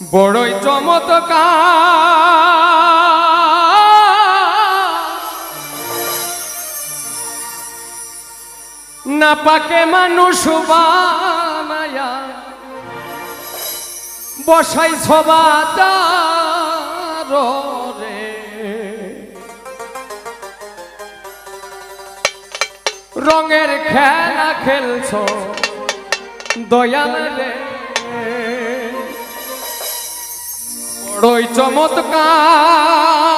বড়ই চমৎকার। পাকে মানুষ বানায়া বসাই সবা রে রঙের খেলা খেলছ দয়া বড়ই চমৎকার।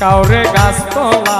কাউরে গাছ তোলা।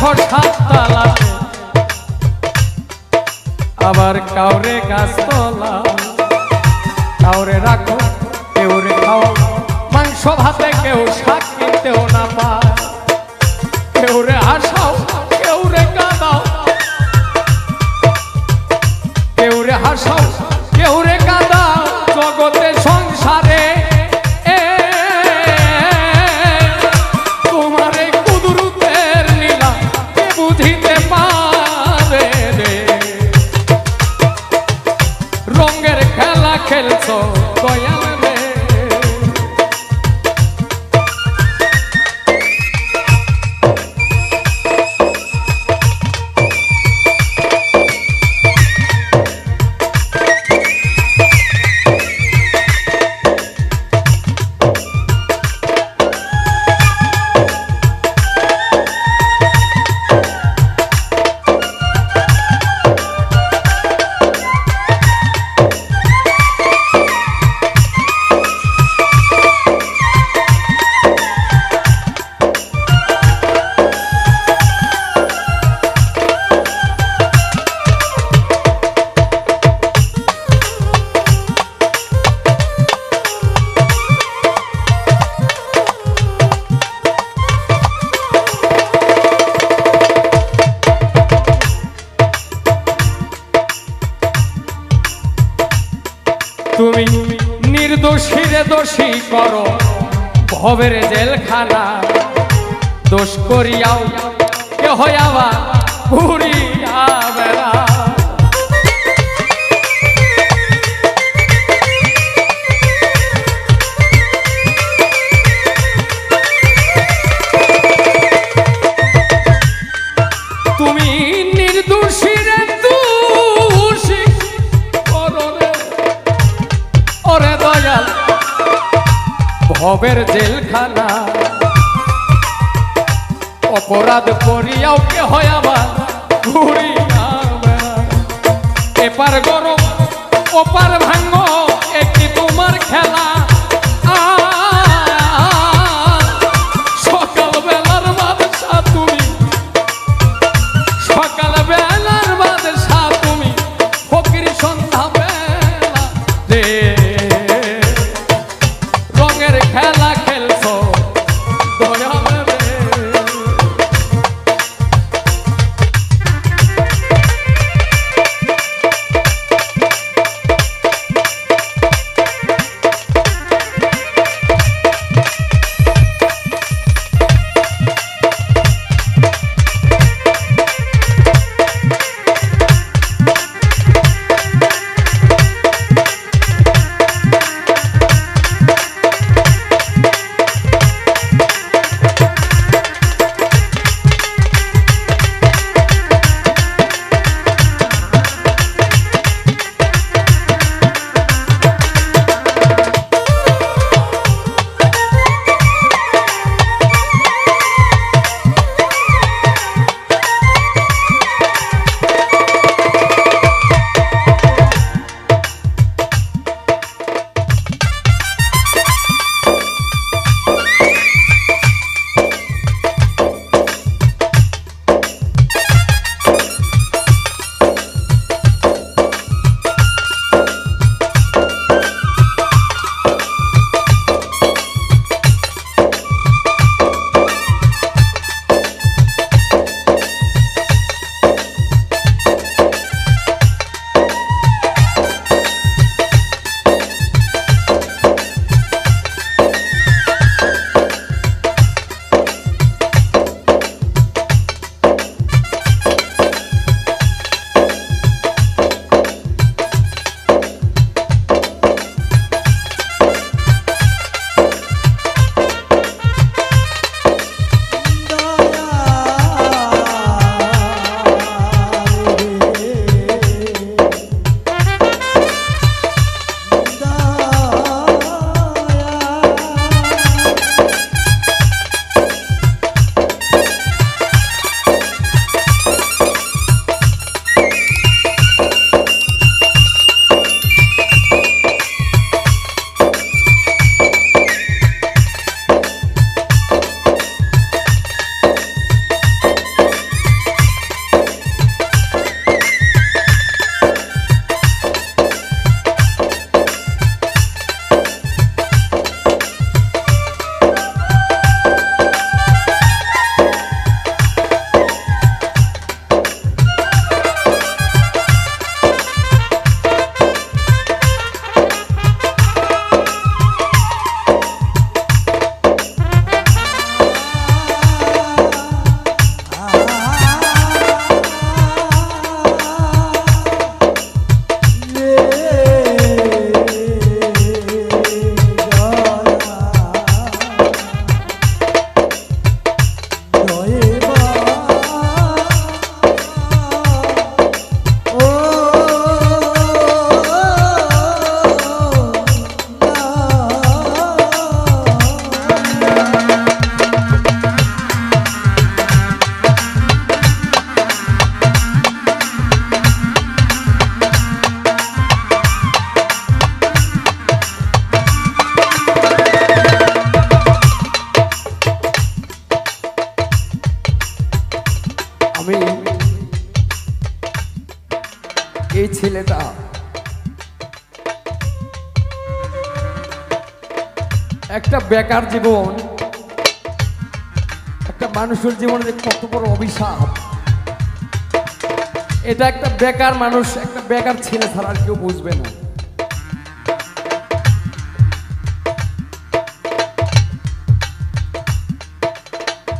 সাত তালাতে আবার কাউরে গাছতলা কাউরে রাখো, কেউরে খাও মাংস ভাতে কেউ শাক কিনতেও না পায়। কেউরে হাসাও, কেউরে কাঁদাও। কেউরে হাসাও তুমি নির্দোষীরে দোষী করো। ভবের জেলখানা দোষ করিয়াও কে হয়াবা ঘুরিয়া ভবের জেলখানা। অপরাধ করিয়াও কে হয় আমার? ঘুরি। এপার গরম, ওপার ভাঙ্গ একটি তোমার খেলা। আমি এই ছেলেটা। একটা বেকার জীবন, একটা মানুষের জীবনে কত বড় অভিশাপ। এটা একটা বেকার মানুষ, একটা বেকার ছেলে ছাড়া কেউ বুঝবে না।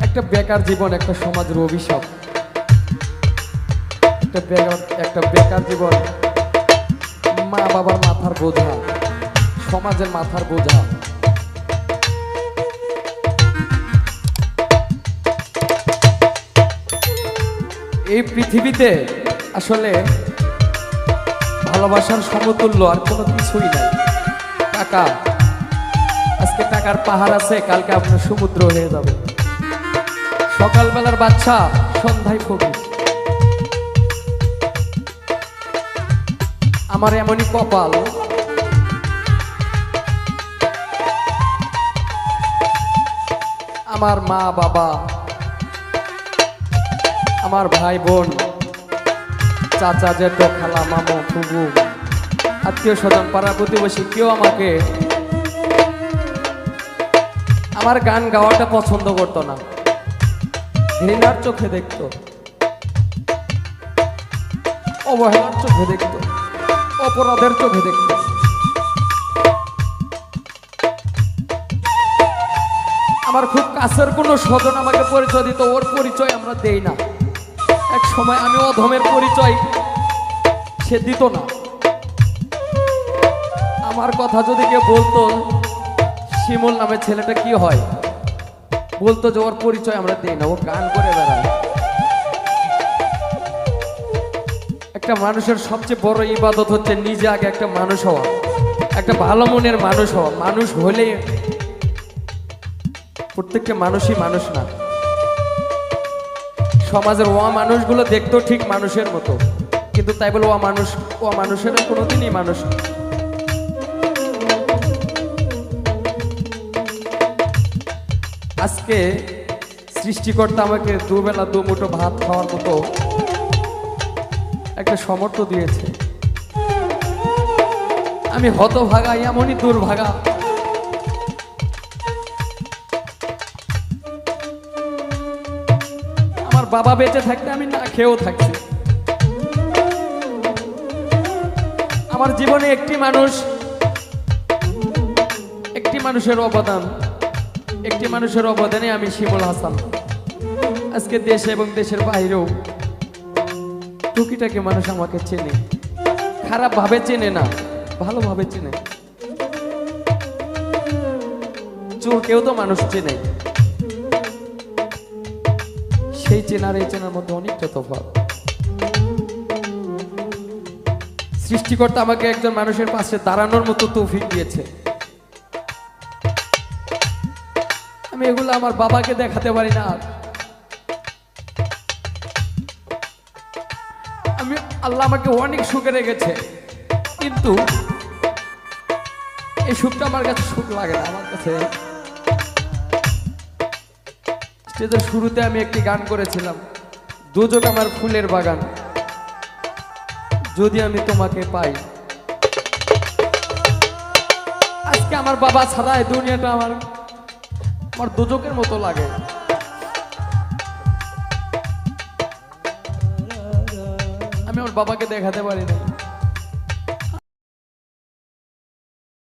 একটা বেকার জীবন, একটা সমাজের অভিশাপ। একটা বেকার একটা বেকার জীবন। মা বাবার মাথার বোঝা, সমাজের মাথার বোঝা। এই পৃথিবীতে আসলে ভালোবাসার সমতুল্য আর কোনো কিছুই নাই। টাকা, আজকে টাকার পাহাড় আছে, কালকে আপনার সমুদ্র হয়ে যাবে। সকালবেলার বাচ্চা, সন্ধ্যায় ফকির। আমার এমনই কপাল। আমার মা বাবা, আমার ভাই বোন, চাচা, জেঠো, খালা, মামু ফুবু আত্মীয় স্বজন, পাড়া প্রতিবেশী, কেউ আমাকে আমার গান গাওয়াটা পছন্দ করতো না। ঘৃণার চোখে দেখতো। অবহেলার চোখে দেখতো। অপরাধের চোখে দেখতো। আমার খুব কাছের কোনো স্বজন আমাকে পরিচয় দিত, ওর পরিচয় আমরা দেই না। এক সময় আমি অধমের পরিচয় সে দিত না। আমার কথা যদি কেউ বলতো, শিমুল নামে ছেলেটা কি হয়? বলতো যে ওর পরিচয় আমরা দিই না, ও গান করে বেড়ায়। একটা মানুষের সবচেয়ে বড় ইবাদত হচ্ছে নিজে আগে একটা মানুষ হওয়া। একটা ভালো মনের মানুষ হওয়া। মানুষ হলে প্রত্যেকটা মানুষই মানুষ না। সমাজের ওয়া মানুষগুলো দেখতো ঠিক মানুষের মতো। কিন্তু তাই বলে ওয়া মানুষ, ওয়া মানুষের কোনোদিনই মানুষ না। আজকে সৃষ্টিকর্তা আমাকে দুবেলা দু মুঠো ভাত খাওয়ার মতো একটা সমর্থ দিয়েছে। আমি হতভাগা, এমনই দুর্ভাগা। আমার বাবা বেঁচে থাকতে আমি না খেয়েও থাকছি। আমার জীবনে একটি মানুষ, একটি মানুষের অবদান, একটি মানুষের অবদানে আমি শিমুল হাসান। আজকে দেশে এবং দেশের বাইরেও টুকিটাকি মানুষ আমাকে চেনে। খারাপ ভাবে চেনে না, ভালোভাবে চেনে। কেউ তো মানুষ চেনে। সেই চেনার, এই চেনার মধ্যে অনেকটা তফাৎ। সৃষ্টিকর্তা আমাকে একজন মানুষের পাশে দাঁড়ানোর মতো তৌফিক দিয়েছে। আমি এগুলো আমার বাবাকে দেখাতে পারি না। আল্লাহ আমাকে অনেক সুখে রেখেছে। কিন্তু এই সুখটা আমার কাছে সুখ লাগে না, আমার কাছে স্টেজের শুরুতে আমি একটি গান করেছিলাম দুযোগ আমার ফুলের বাগান, যদি আমি তোমাকে পাই। আজকে আমার বাবা ছাড়া দুনিয়াটা আমার আমার দুজকের মতো লাগে। বাবাকে দেখাতে পারি না